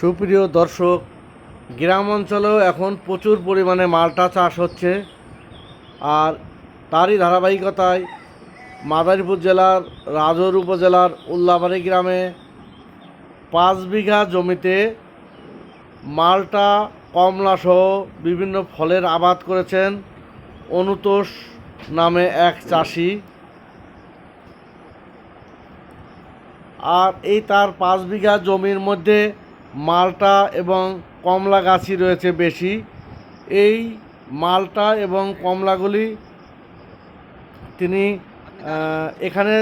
সুপ্রিয় দর্শক, গ্রাম অঞ্চলেও এখন প্রচুর পরিমাণে মালটা চাষ হচ্ছে আর তারই ধারাবাহিকতায় মাদারীপুর জেলার, রাজৌর উপজেলার উল্লাবাড়ি গ্রামে পাঁচ বিঘা জমিতে মালটা কমলা সহ বিভিন্ন ফলের আবাদ করেছেন অনুতোষ নামে এক চাষি। আর এই তার পাঁচ বিঘা জমির মধ্যে মালটা এবং কমলা গাছই রয়েছে বেশি। এই মালটা এবং কমলাগুলি তিনি এখানে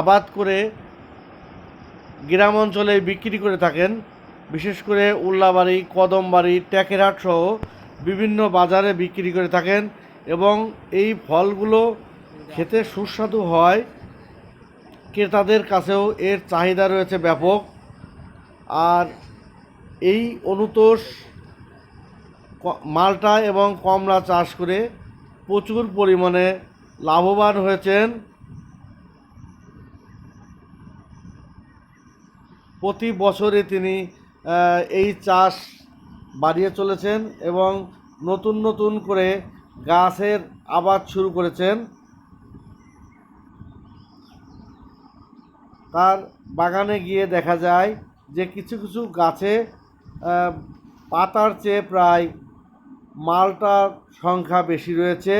আবাদ করে গ্রাম অঞ্চলে বিক্রি করে থাকেন। বিশেষ করে উল্লাবাড়ি, কদমবাড়ি, ট্যাকেরহাট সহ বিভিন্ন বাজারে বিক্রি করে থাকেন এবং এই ফলগুলো খেতে সুস্বাদু হয়। ক্রেতাদের কাছেও এর চাহিদা রয়েছে ব্যাপক। আর এই অনুতোষ মালটা এবং কমলা চাষ করে প্রচুর পরিমাণে লাভবান হয়েছেন। প্রতি বছরে তিনি এই চাষ বাড়িয়ে চলেছেন এবং নতুন নতুন করে গাছের আবাদ শুরু করেছেন। তার বাগানে গিয়ে দেখা যায় যে কিছু কিছু গাছে পাতার চেয়ে প্রায় মালটার সংখ্যা বেশি রয়েছে।